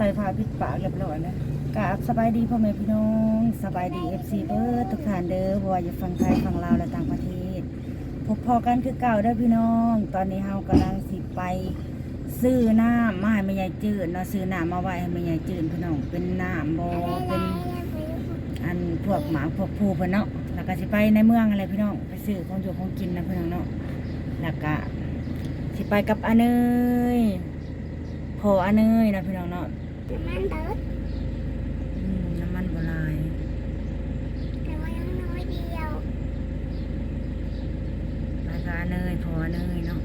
ใส่ผ้าปิดปากเรียบร้อยแล้วกราบสบายดีพ่อแม่พี่น้องสบายดีเอฟซีเบิร์ดทุกท่านเด้อบ่ว่าจะฟังไทยฟังลาวและต่างประเทศพบพอกันคือเก่าเด้อพี่น้อง ตอนนี้เฮากำลังสิไป ซื้อน้ำมาให้แม่ยายจืดเนาะซื้อน้ำมาไว้ให้แม่ยายจืดพี่น้องเป็นน้ำบ่เป็นอันพวกหมาพวกผู้เพิ่นเนาะแล้วก็สิไปในเมืองอะไรพี่น้องไปซื้อของอยู่ของกินนะพี่น้องเนาะแล้วก็สิไปกับอเนยพออเนยนะพี่น้องเนาะ มันเติร์ดอืมน้ำมันโบราณแต่ว่ายังน้อยเดียวไปกับอาเนยพออาเนยเนาะ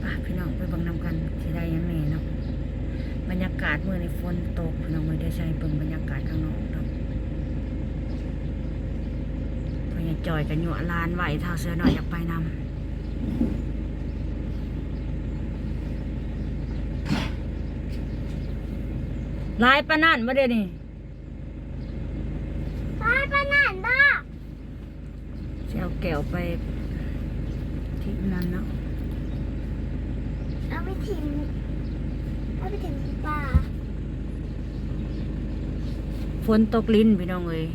ไป่พี่น้องไปเบังนำกันสิได้หยังแหน่เนาะบรรยากาศเมื่อในฝนตกพี่น้องไม่ได้ใช้เบิ่งบรรยากาศข้างนอกเนาะพอยายจอยกับหยวลานไหวเท่าเสือหน่อยอยากไปนำ ลายปานนั่นบ่ได้นี่ป้าป้านั่นบ้าสิเอาแก้วไปที่นั่นเนาะเอาไปถิ่มเอาไปถิ่มป่าฝนตกลิ้นพี่น้องเอ้ย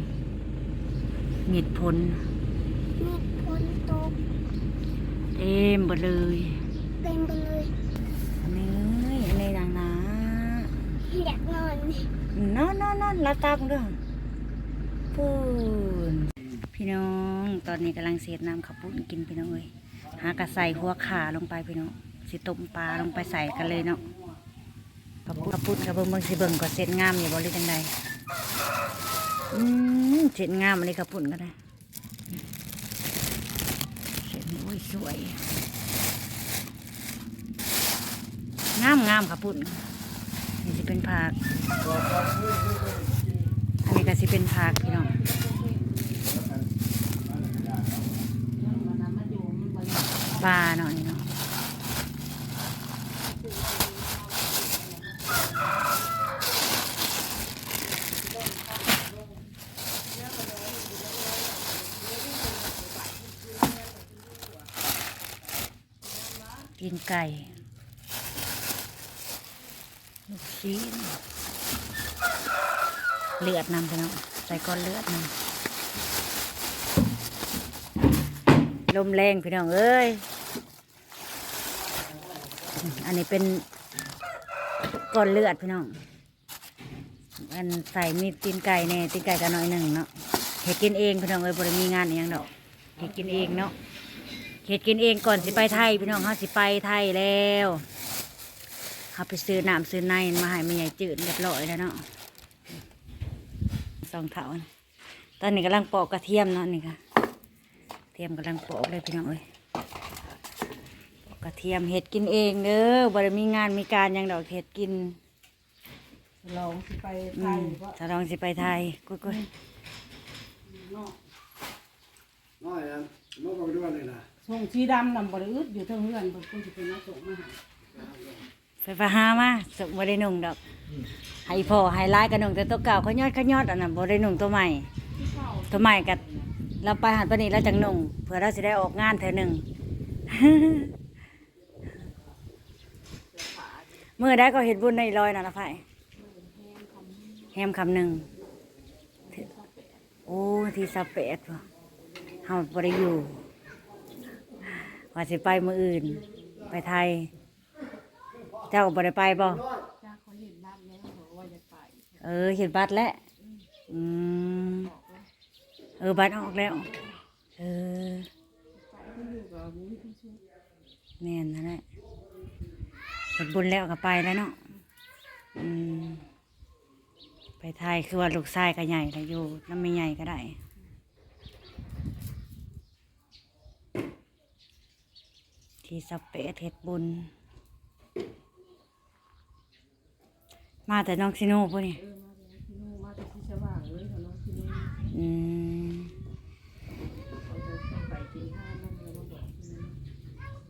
หงิดผลมีคนตกเต็มหมดเลยเต็มไปเลย อันนี้อันนี้นางนา อยาก นอนนอนนอนนอนรับตาคุณด้วยพูนพี่น้องตอนนี้กำลังเสียดน้ำขับปุ้นกินพี่น้องเอ้ยหากระใส่หัวขาลงไปพี่น้องสิต้มปลาลงไปใส่กันเลยเนาะขับปุ้นขับปุ้นกับเบิ่งเบิ่งสิเบิ่งก็เสร็จงามอยู่บรือจังใดอืมเสร็จงามอันนี้ขับปุ้นก็ได้เสร็จโอ้ยสวยงามงามขับปุ้น นี่สิเป็นผัก อันนี้ก็สิเป็นผักพี่น้องปลาเนาะนี่เนาะกินไก่ิ้นเลือดนำไปเนาะใส่ก้อนเลือดนำลมแรงพี่น้องเอ้ยอันนี้เป็นก้อนเลือดพี่น้องอันใส่มีตีนไก่แน่ตีนไก่กันหน่อยหนึ่งเนาะเห็ดกินเองพี่น้องเอ้ยบริมีงานอย่างดอกเห็ดกินเองเนาะเห็ดกินเองก่อนสิไปไทยพี่น้องเขาสิไปไทยแล้ว เขาไปซื้อน้ำซื้อในมาให้แม่ใหญ่จืดเรียบร้อยแล้วเนาะสองเถานะตอนนี้กำลังปอกกระเทียมเนาะนี่ค่ะเทียมกำลังปอกเลยพี่น้องเอ้ยปอกกระเทียมเห็ดกินเองเด้อบริมีงานมีการหยังดอกเห็ดกินลองสิไปอืไทยมว่าจะลองสิไปไทยกุ๊กกุ๊ยน้อยนะมันก็ไปด้วยเลยนะส่งชีดำนำบริอึดอยู่เทั้งเฮือนเพิ่นคงสิเป็นนักส่งมาหา ไฟฟ้าหามาสกบได้นุ่งดอกให้พอให้ร้ายกับนุ่งแต่ตัวเก่าเขายอดเขายอดอันนั้นบได้นุ่งตัวใหม่ตัวใหม่กับเราไปหันปานนี้เราจังหนุ่งเพื่อเราจะได้ออกงานเธอหนึ่งเมื่อได้ก็เห็นบุญในลอยนะนะไผ่แฮมคำหนึ่งโอ้ที่สเปดวะเฮาบริอยู่ว่าสิไปมืออื่น ไปไทย เจ้าก็บริไปบ่จ้าเขาเห็นบ้านแล้วบอกว่าจะไปเออเห็นบัตรแล้วอืมเออบัตรออกแล้ว เออไปที่อยู่กับมีที่ช่วยแม่นนั่นแหละเห็นบุญแล้วก็ไปแล้วเนาะอืมไปไทยคือว่าลูกชายก็ใหญ่แล้วอยู่น้ำไม่ใหญ่ก็ได้ที่สเปซเฮ็ดบุญ มาแต่น้องซิโน่พวกนี้เออมาจากที่นู่นมาจากที่สว่างเลยเขาน้องที่นู่นอืมเขาจะต้องไปกินข้าวนั่นแล้วมาบอกที่นั่น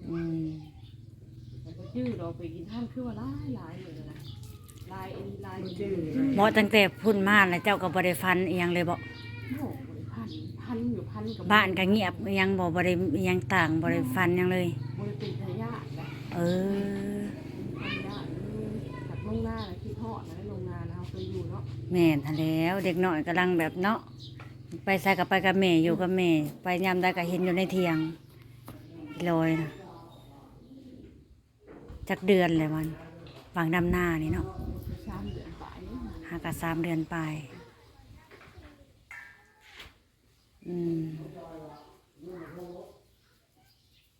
อืมแต่ก็ชื่อเราไปกินข้าวคือว่าหลายหลายเหมือนกันนะหลายอันนี้หลายชื่อหมอตั้งแต่พุ่นมาแล้วเจ้าก็บริฟันเอียงเลยบอกโอ้โหพันพันอยู่พันกับบ้านก็เงียบอิหยังบอกบริยังต่างบริฟันหยังเลยบริเป็นทายาทนะ เออพัน งหน้าน่ะคิดฮอดนะลงนานะเฮาเคยอยู่เนาะแม่นทันแล้ว เด็กน้อยกำลังแบบเนาะไปใส่กับไปกับแม่อยู่กับแม่ไปยามใดก็เห็นอยู่ในเทียงลอยนะจักเดือนเลยมันวางดำหน้านี่เนาะสามเดือนไปหากะสามเดือนไป อืม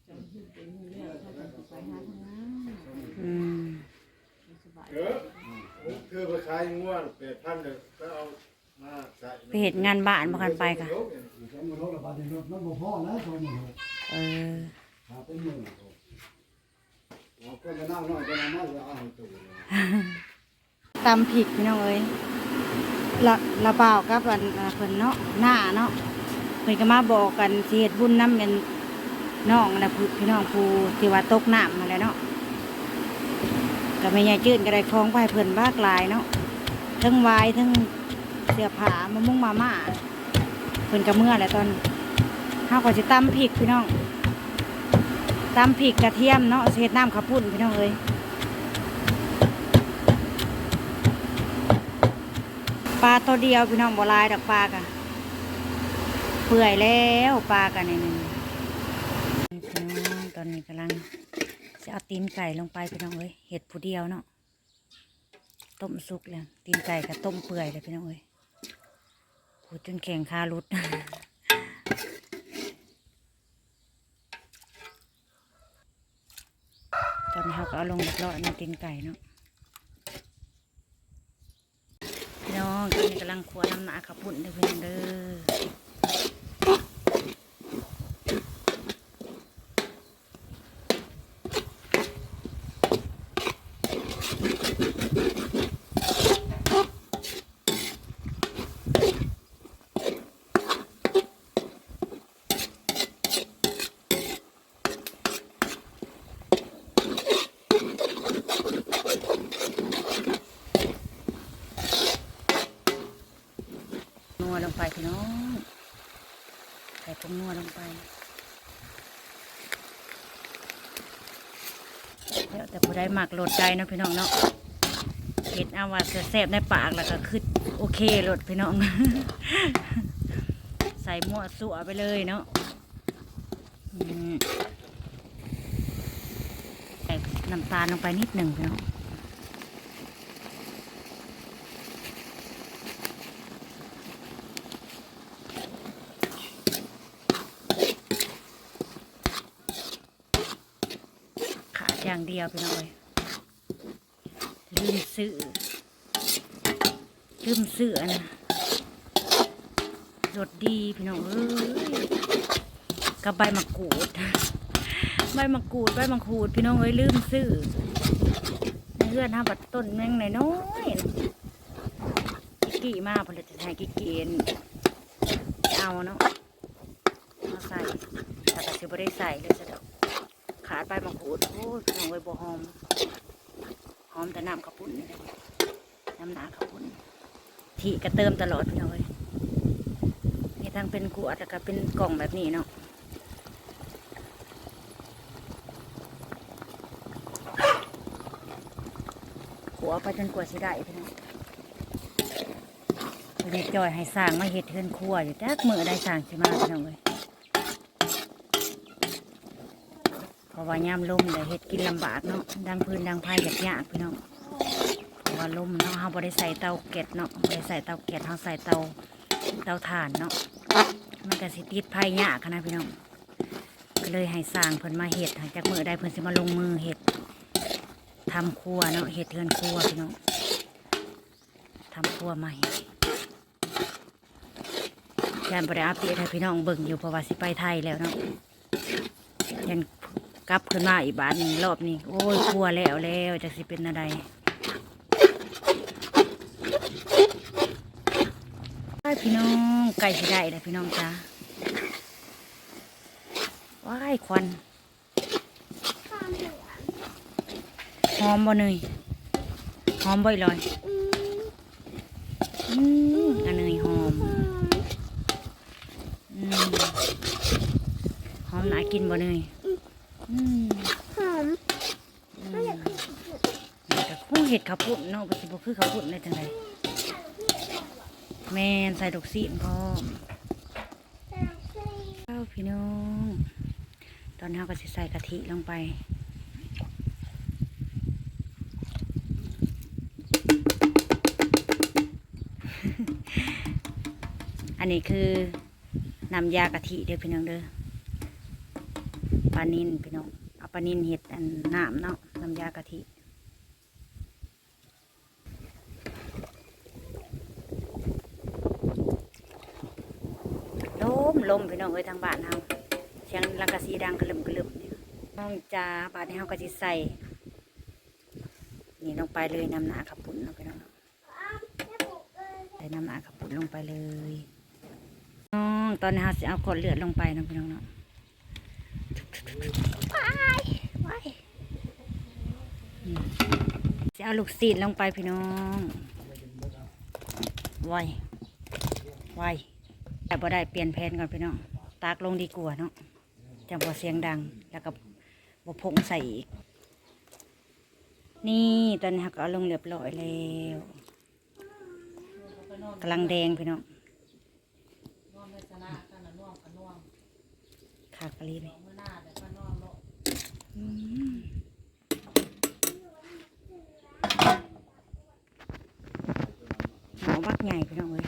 จำเป็นเป็นมือแล้วถ้าจะไปหาทำงาน อืม สบาย เออคือไปขายง่วงเป็ดพันเดียวก็เอามาใส่ไปเหตุงานบ้านมากันไปกะสองหมื่นหกละบาทในรถน้ำบ่พอแล้วสองหมื่นหกเออหาเป็นหมื่นหกเอาก็จะนั่งน้อยก็นั่งมากจะเอาให้ตัวเลยตำผิกพี่น้องเอ้ยละละเปล่าวกับอันอ่าเพิ่นเนาะหน้าเนาะเพิ่นก็มาบอกกันสิเฮ็ดบุญน้ำเป็นน้องนะผู้พี่น้องผู้ที่ว่าตกน้ำมาแหล้วเนาะก็ไม่ใหญ่จืดก็ได้คล้องไปให้เพิ่นบ้ากหลายเนาะ ทั้งวายทั้งเสือผามะมุงมาม่าเพิ่นก็เมื่อแหละตอนเฮาวก็สิตำผิกพี่น้องตำผิกกระเทียมเนาะเฮ็ดน้ำข้าวปุ้นพี่น้องเอ้ยปลาตัวเดียวพี่น้องบัวลายดอกปลากะเปื่อยแล้วปลากะนี่นี่พี่น้องตอนนี้กำลังจะเอาตีนไก่ลงไปพี่น้องเอ้ยเห็ดผู้เดียวเนาะ ต้มสุกแล้วตีนไก่กับต้มเปื่อยเลยพี่น้องเอ้ยพูดจนแข็งคารุดตอนนี้เขาก็เอาลงเรียบร้อยในตีนไก่เนาะพี่น้องตอนนี้กำลังคั่วน้ำหนาขับปุ่นเด้อเพื่อนเด้อ พี่น้องใส่ผงนัวลงไปแล้วแต่ผู้ใดหมักโหลดใจนะพี่น้องเนาะเห็ดเอาว่าแซ่บในปากแล้วก็คือโอเคโหลดพี่น้อง ใส่หม้วสัวไปเลยเนาะใส่น้ำตาลลงไปนิดหนึ่งพี่น้อง ขา เดียวพี่น้องเอ้ยลืมซื้อลืมซื้อนะรสดีพี่น้องเอ้ยกับใบมะกรูด ใบมะกรูดใบมะกรูดพี่น้องเอ้ยลืมซื้อในเพื่อนห้าบัดต้นแมงน้อยกิกกี้มาผลิตจะใช้กิกกี้เอาเนาะมาใส่แต่ก็จะไม่ได้ใส่เลยจะดอก ขาดใบมะกรูดโอ้ยพี่น้องไว้บ่หอมหอมแต่น้ำข้าวปุ้นนี่แหละน้ำหนาข้าวปุ้นที่ก็เติมตลอดพี่น้องเลยมีทั้งเป็นขวดแล้วก็เป็นกล่องแบบนี้เนาะขัวไปจนกว่าสิได้พี่น้องเด็กจอยให้สร้างมาเห็ดเทือนครัวอยู่จักมือได้สร้างสิมาพี่น้องเลย เพราะว่าย่ามลมเลยเฮ็ดกินลำบากเนาะดังพื้นดังไผ่ยากยากพี่น้องเพราะว่าลมเนาะเฮาบ่ได้ใส่เตาแก๊สเนาะบ่ได้ใส่เตาแก๊สเฮาใส่เตาเตาถ่านเนาะมันก็สิติดไผ่ยากนนะพี่น้องก็เลยให้สร้างเพิ่นมาเฮ็ดหลังจากมื้อใดเพิ่นสิมาลงมือเฮ็ดทำครัวเนาะเฮ็ดเทือนครัวพี่น้องทำครัวใหม่ยานบ่ได้อัปเดตให้พี่น้องเบิ่งอยู่เพราะว่าสิไปไทยแล้วเนาะยัน กลับขึ้นมาอีกบาทหนึ่งรอบนี้โอ้ยกลัวแล้วแล้วจะสิเป็นอะไรว้พี่น้องไก่สิได้เลยพี่น้องจ้าว้ายควันหองหอมบ่เนยหอมบ่อยลอยอืมอันเนยหอมอืมหอมหนากินบ่เนย หอมอืไม่อยากมกินเผ็ดแต่คงเห็ดข้าวปุ้นเนาะบ่สิบ่คือข้าวปุ้นเลยจังไดแม่นใส่ดอกซีนพร้อมแต่เข้าวพี่น้อง ตอนนี้เราก็สิใส่กะทิลงไปอันนี้คือน้ำยากะทิเด้อพี่น้องเด้อ ปลานินพี่น้องเอาปลานินเห็ดอันน้ำเนาะน้ำยากะทิลมลมพี่น้องเอ้ยทางบ้านเฮาเสียงลังกะสีดังกระลึมกระลึมเนี่ยน้องจ้าบาดนี้เฮาก็สิใส่นี่ลงไปเลยน้ำหนาขับปุ่นเนาะพี่น้องใส่น้ำหนาขับปุ่นลงไปเลยน้องตอนนี้เฮาสิเอาขวดเลือดลงไปเนาะพี่น้องเนาะ ไปไป จะ เอาลูกซีดลงไปพี่น้องไวไวแต่บ่ได้เปลี่ยนแผนก่อนพี่น้อง ตากลงดีกว่าเนาะจังบ่เสียงดัง แล้วก็บ่พงใส่อีก นี่ตอนนี้ก็เอาลงเรียบร้อยแล้วกำลังแดงพี่น้องขากะลีเลยเมื่อหน้าเดี๋ยวก็นอนโลดอืมหมอ บักใหญ่พี่น้องเอ้ย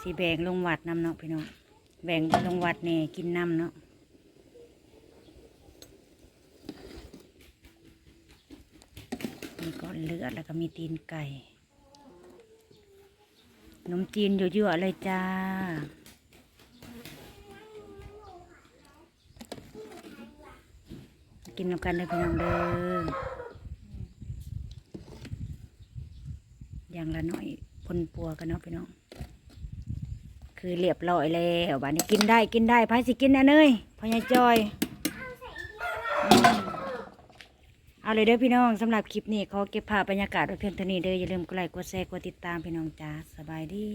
สีแบ่งลงวัดน้ำเนาะพี่น้องแบ่งลงวัดเนี่ยกินน้ำเนาะมีก้อนเลือดแล้วก็มีตีนไก่ขนมจีนเยั่วๆเลยจ้ากินน้ำกันเลยพี่น้องเด้ออย่าง ละหน่อยพนปัวกันเนาะพี่น้อง คือเรียบร้อยแล้วบ้านนี้กินได้กินได้พายสิกินนะเนยพ่อยายจอยเอาเลยเด้อพี่น้องสำหรับคลิปนี้ขอเก็บภาพบรรยากาศไว้เพียงเท่านี้เด้ออย่าลืมกดไลค์กดแชร์กดติดตามพี่น้องจ้าสบายดี